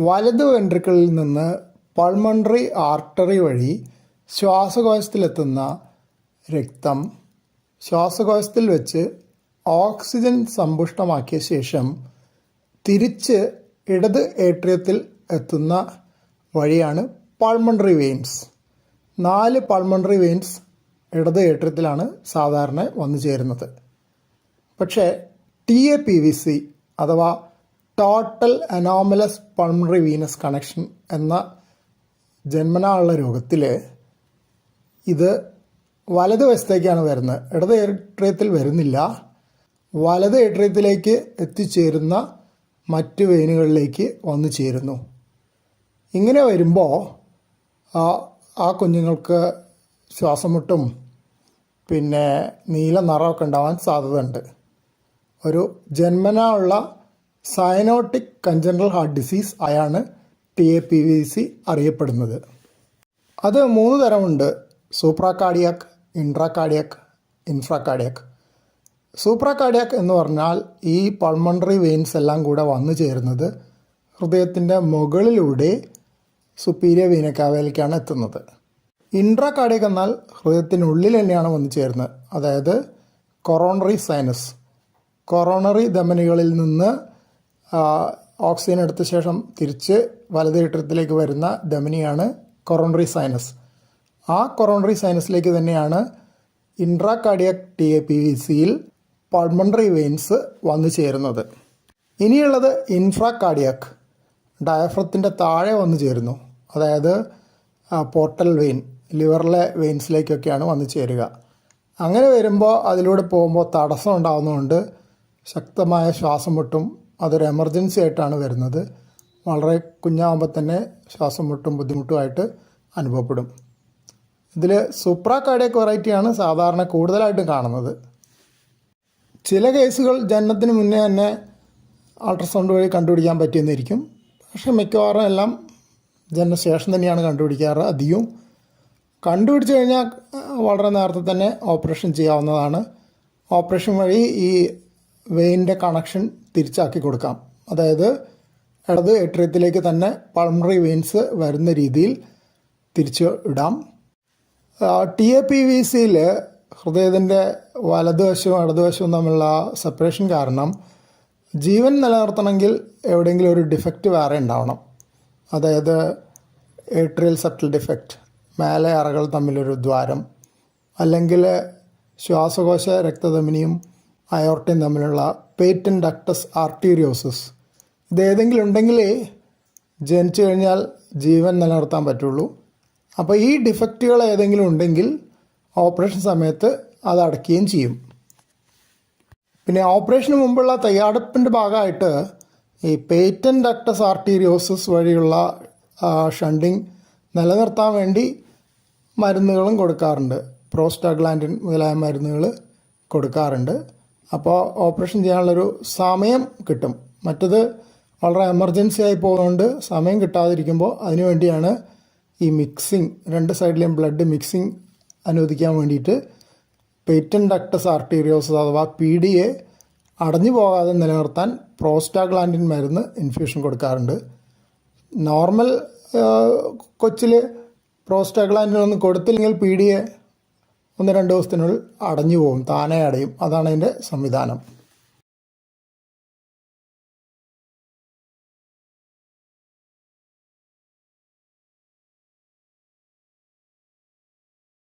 വലത് വെൻട്രിക്കിളിൽ നിന്ന് pulmonary artery വഴി ശ്വാസകോശത്തിലെത്തുന്ന രക്തം ശ്വാസകോശത്തിൽ വെച്ച് ഓക്സിജൻ സമ്പുഷ്ടമാക്കിയ ശേഷം തിരിച്ച് ഇടത് ഏട്രിയത്തിൽ എത്തുന്ന വഴിയാണ് പൾമണറി വെയിൻസ്. നാല് പൾമണറി വെയിൻസ് ഇടത് ഏട്രിയത്തിലാണ് സാധാരണ വന്നു ചേരുന്നത് പക്ഷേ T A P V C അഥവാ total anomalous pulmonary venous connection എന്ന ജന്മനാ ഉള്ള രോഗത്തിൽ ഇത് വലത് വശത്തേക്കാണ് വരുന്നത്. ഇടത് ഏട്രിയത്തിൽ വരുന്നില്ല. വലത് ഏട്രിയത്തിലേക്ക് എത്തിച്ചേരുന്ന മറ്റ് വെയിനുകളിലേക്ക് വന്നു ചേരുന്നു. ഇങ്ങനെ വരുമ്പോൾ ആ കുഞ്ഞുങ്ങൾക്ക് ശ്വാസമുട്ടും പിന്നെ നീല നിറമൊക്കെ ഉണ്ടാവാൻ സാധ്യതയുണ്ട്. ഒരു ജന്മനാ ഉള്ള സയനോട്ടിക് കഞ്ചനറൽ ഹാർട്ട് ഡിസീസ് ആയാണ് T A P V C അറിയപ്പെടുന്നത്. അത് മൂന്ന് തരമുണ്ട്. സൂപ്രാകാർഡിയാക് ഇൻട്രാകാർഡിയാക് ഇൻഫ്രാകാർഡിയാക് സൂപ്രാകാർഡിയാക് എന്ന് പറഞ്ഞാൽ ഈ പൾമണറി വെയിൻസ് എല്ലാം കൂടെ വന്നു ചേരുന്നത് ഹൃദയത്തിന്റെ മുകളിലൂടെ സുപ്പീരിയ വീനക്കാവയിലേക്കാണ് എത്തുന്നത്. ഇൻട്രാകാർഡിയക് എന്നാൽ ഹൃദയത്തിനുള്ളിൽ തന്നെയാണ് വന്നു ചേരുന്നത്. അതായത് കൊറോണറി സൈനസ് കൊറോണറി ധമനികളിൽ നിന്ന് ഓക്സിജൻ എടുത്ത ശേഷം തിരിച്ച് വലത് ഇട്ടത്തിലേക്ക് വരുന്ന ധമനിയാണ് കൊറോണറി സൈനസ് ആ കൊറോണറി സൈനസിലേക്ക് തന്നെയാണ് intracardiac T A P V സിയിൽ പൾമണറി വെയിൻസ് വന്നു ചേരുന്നത്. ഇനിയുള്ളത് ഇൻഫ്രാകാർഡിയാക് ഡയഫ്രത്തിന്റെ താഴെ വന്നു ചേരുന്നു. അതായത് പോർട്ടൽ വെയിൻ ലിവറിലെ വെയിൻസിലേക്കൊക്കെയാണ് വന്നു ചേരുക. അങ്ങനെ വരുമ്പോൾ അതിലൂടെ പോകുമ്പോൾ തടസ്സം ഉണ്ടാകുന്നതുകൊണ്ട് ശക്തമായ ശ്വാസം മുട്ടും അതൊരു എമർജൻസി ആയിട്ടാണ് വരുന്നത്. വളരെ കുഞ്ഞാകുമ്പോൾ തന്നെ ശ്വാസം മുട്ടും ബുദ്ധിമുട്ടുമായിട്ട് അനുഭവപ്പെടും. ഇതിൽ സൂപ്രാകാർഡിയക് വെറൈറ്റിയാണ് സാധാരണ കൂടുതലായിട്ടും കാണുന്നത്. ചില കേസുകൾ ജനനത്തിന് മുന്നേ തന്നെ അൾട്രാസൗണ്ട് വഴി കണ്ടുപിടിക്കാൻ പറ്റിയെന്നിരിക്കും. പക്ഷേ മിക്കവാറും എല്ലാം ജനനശേഷം തന്നെയാണ് കണ്ടുപിടിക്കാറ് അധികവും. കണ്ടുപിടിച്ച് കഴിഞ്ഞാൽ വളരെ നേരത്തെ തന്നെ ഓപ്പറേഷൻ ചെയ്യാവുന്നതാണ്. ഓപ്പറേഷൻ വഴി ഈ വെയിന്റെ കണക്ഷൻ തിരിച്ചാക്കി കൊടുക്കാം. അതായത് ഇടത് ഏട്രിയത്തിലേക്ക് തന്നെ പൾമറി വെയിൻസ് വരുന്ന രീതിയിൽ തിരിച്ച് ഇടാം. ടി എ പി വി സിയിൽ ഹൃദയത്തിന്റെ വലതുവശവും ഇടതുവശവും തമ്മിലുള്ള സെപ്പറേഷൻ കാരണം ജീവൻ നിലനിർത്തണമെങ്കിൽ എവിടെയെങ്കിലും ഒരു ഡിഫക്റ്റ് വേറെ ഉണ്ടാവണം. അതായത് ഏട്രിയൽ സെപ്റ്റൽ ഡിഫക്റ്റ് മേലെ അറകൾ തമ്മിലൊരു ദ്വാരം അല്ലെങ്കിൽ ശ്വാസകോശ രക്തധമനിയും അയോർട്ടയും തമ്മിലുള്ള പേറ്റൻ ഡക്ടസ് ഇത് ഏതെങ്കിലും ഉണ്ടെങ്കിലേ ജനിച്ചു കഴിഞ്ഞാൽ ജീവൻ നിലനിർത്താൻ പറ്റുള്ളൂ. അപ്പോൾ ഈ ഡിഫക്റ്റുകൾ ഏതെങ്കിലും ഉണ്ടെങ്കിൽ ഓപ്പറേഷൻ സമയത്ത് അത് അടയ്ക്കുകയും ചെയ്യും. പിന്നെ ഓപ്പറേഷന് മുമ്പുള്ള തയ്യാറെടുപ്പിന്റെ ഭാഗമായിട്ട് ഈ പേറ്റൻ ഡക്ടസ് ആർട്ടീരിയോസസ് വഴിയുള്ള ഷണ്ടിങ് നിലനിർത്താൻ വേണ്ടി മരുന്നുകളും കൊടുക്കാറുണ്ട്. പ്രോസ്റ്റാഗ്ലാൻഡിൻ മുതലായ മരുന്നുകൾ കൊടുക്കാറുണ്ട്. അപ്പോൾ ഓപ്പറേഷൻ ചെയ്യാനുള്ളൊരു സമയം കിട്ടും. മറ്റത് വളരെ എമർജൻസി ആയി പോകുന്നതുകൊണ്ട് സമയം കിട്ടാതിരിക്കുമ്പോൾ അതിനുവേണ്ടിയാണ് ഈ മിക്സിങ് രണ്ട് സൈഡിലെയും ബ്ലഡ് മിക്സിങ് അനുവദിക്കാൻ വേണ്ടിയിട്ട് പേറ്റൻ ഡക്ടസ് ആർട്ടീരിയോസസ് അഥവാ പി ഡി എ അടഞ്ഞു പോകാതെ നിലനിർത്താൻ പ്രോസ്റ്റാഗ്ലാൻഡിൻ മരുന്ന് ഇൻഫ്യൂഷൻ കൊടുക്കാറുണ്ട്. നോർമൽ കൊച്ചിൽ പ്രോസ്റ്റാഗ്ലാൻഡിൻ ഒന്നും കൊടുത്തില്ലെങ്കിൽ പി ഡി എ ഒന്ന് രണ്ട് ദിവസത്തിനുള്ളിൽ അടഞ്ഞു പോകും താനേ അടയും. അതാണ് അതിന്റെ സംവിധാനം.